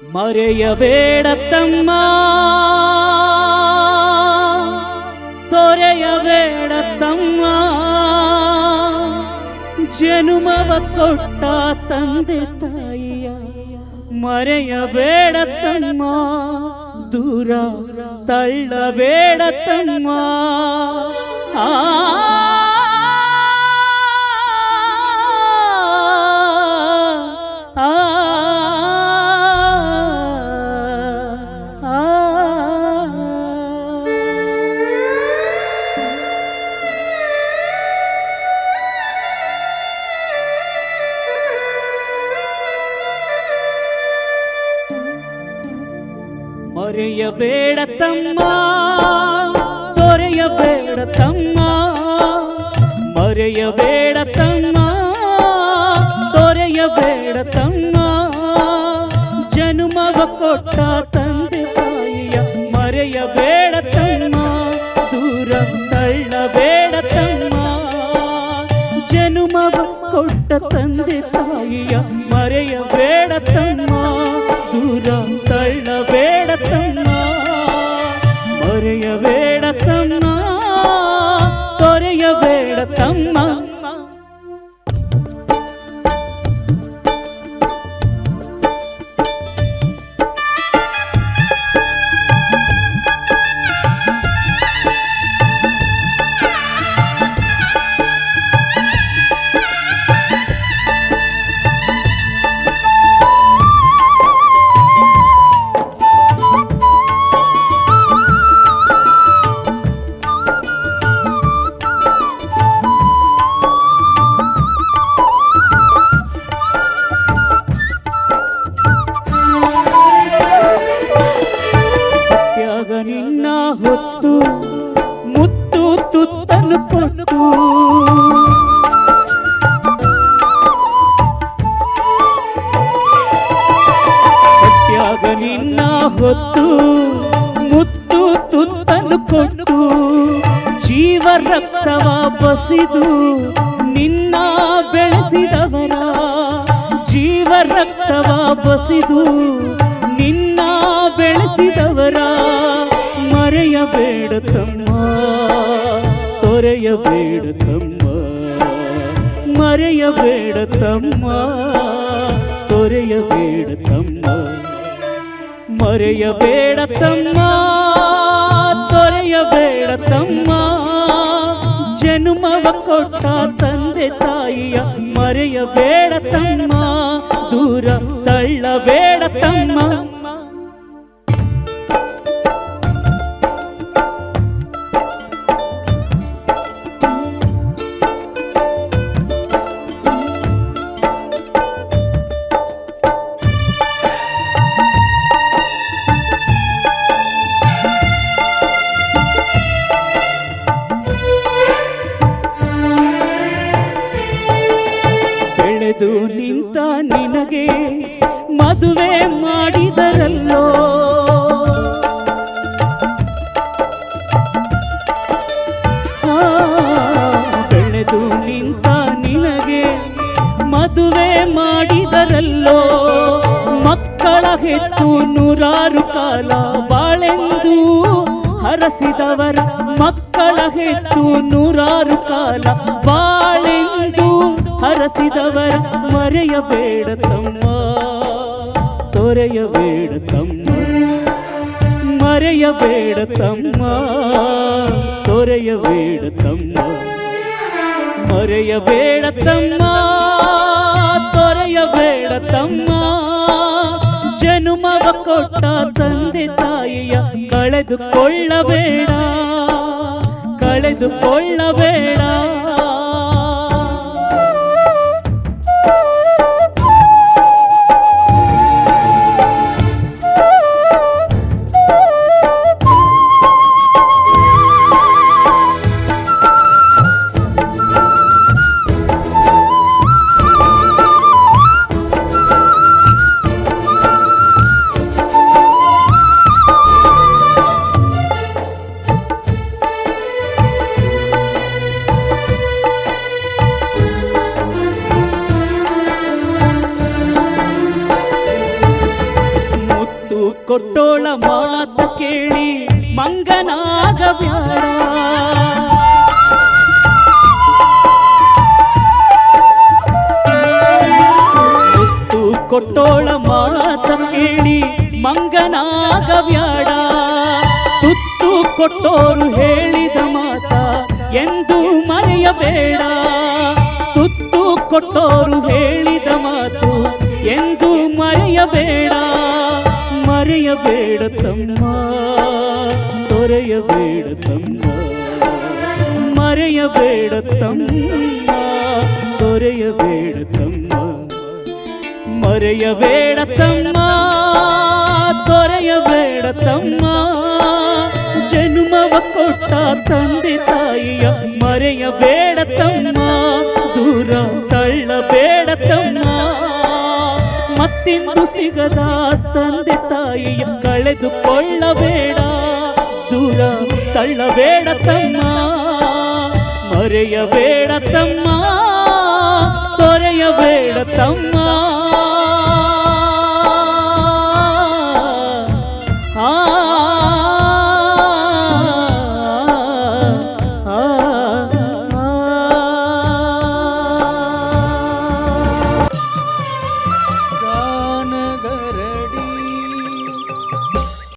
ಮರೆಯಬೇಡ ತಮ್ಮ ತೊರೆಯಬೇಡ ತಮ್ಮ ಜನುಮವ ಕೊಟ್ಟ ತಂದೆ ತಾಯಿಯ ಮರೆಯಬೇಡ ತಮ್ಮ ದೂರ ತಳ್ಳಬೇಡ ತಮ್ಮ ಆ ಆ ಮರೆಯಬೇಡ ತಮ್ಮ ತೊರೆಯಬೇಡ ತಮ್ಮ ಮರೆಯಬೇಡ ತಮ್ಮ ತೊರೆಯಬೇಡ ತಮ್ಮ ಜನುಮವ ಕೊಟ್ಟ ತಂದೆ ತಾಯಿಯ ಮರೆಯಬೇಡ ತಮ್ಮ ದೂರ ತಳ್ಳಬೇಡ ತಮ್ಮ ಜನುಮವ ಕೊಟ್ಟ ತಂದೆ ತಾಯಿಯ ಮರೆಯಬೇಡ ತಮ್ಮ ದೂರ ತುತ್ತನ್ನು ಕೊಟ್ಟು ನಿನ್ನ ಹೊತ್ತು ಮುತ್ತು ತುತ್ತನ್ನು ಕೊಟ್ಟು ಜೀವ ರಕ್ತವ ಬಸಿದು ನಿನ್ನ ಬೆಳೆಸಿದವರ ಜೀವ ರಕ್ತವ ಬಸಿದು ತೊರೆಯಬೇಡ ತಮ್ಮ. ಮರೆಯಬೇಡ ತಮ್ಮ. ತೊರೆಯಬೇಡ ತಮ್ಮ. ಮರೆಯಬೇಡ ತಮ್ಮ. ತೊರೆಯಬೇಡ ತಮ್ಮ. ಜನ್ಮವ ಕೊಟ್ಟ ತಂದೆ ತಾಯಿಯ ಮರೆಯಬೇಡ ತಮ್ಮ. ನಿನಗೆ ಮದುವೆ ಮಾಡಿದರಲ್ಲೋ? ಬೆಳೆದು ನಿಂತ ನಿನಗೆ ಮದುವೆ ಮಾಡಿದರಲ್ಲೋ? ಮಕ್ಕಳ ಹೆತ್ತು ನೂರಾರು ಕಾಲ ಬಾಳೆಂದು ಹರಸಿದವರ ಮಕ್ಕಳ ಹೆತ್ತು ನೂರಾರು ಕಾಲ ಬಾಳೆಂದು ಹರಸಿದವರ ಮರೆಯಬೇಡ ತಮ್ಮ. ತೊರೆಯಬೇಡ ತಮ್ಮ. ಮರೆಯಬೇಡ ತಮ್ಮ. ತೊರೆಯಬೇಡ ತಮ್ಮ. ಮರೆಯಬೇಡ ತಮ್ಮ. ತೊರೆಯಬೇಡ ತಮ್ಮ. ಜನುಮವ ಕೊಟ್ಟ ತಂದೆ ತಾಯಿಯ ಕಳೆದುಕೊಳ್ಳಬೇಡ. ಕಳೆದುಕೊಳ್ಳಬೇಡ. ಕೊಟ್ಟೋಳ ಮಾತು ಕೇಳಿ ಮಂಗನಾಗಬ್ಯಾಡ. ತುತ್ತು ಕೊಟ್ಟೋಳ ಮಾತು ಕೇಳಿ ಮಂಗನಾಗಬ್ಯಾಡ. ತುತ್ತು ಕೊಟ್ಟೋರು ಹೇಳಿದ ಮಾತ ಎಂದು ಮರೆಯಬೇಡ. ತುತ್ತು ಕೊಟ್ಟೋರು ಹೇಳಿದ ಮಾತು ಎಂದು ಮರೆಯಬೇಡ. ಮರೆಯಬೇಡ ತಮ್ಮ ತೊರೆಯಬೇಡ ತಮ್ಮ ಮರೆಯಬೇಡ ತಮ್ಮ ತೊರೆಯಬೇಡ ತಮ್ಮ ಮರೆಯಬೇಡ ತಮ್ಮ ತೊರೆಯಬೇಡ ತಮ್ಮ ಜನ್ಮವ ಕೊಟ್ಟ ತಂದೆ ತಾಯಿಯ ಮರೆಯಬೇಡ ತಮ್ಮ ದೂರ ತಳ್ಳಬೇಡ ತಮ್ಮ ಮತ್ತಿಂದು ಸಿಗದ ತಂದೆ ತಾಯಿಯ ಕಳೆದುಕೊಳ್ಳಬೇಡ ದೂರ ತಳ್ಳಬೇಡ ತಮ್ಮ ಮರೆಯಬೇಡ ತಮ್ಮ ತೊರೆಯಬೇಡ ತಮ್ಮ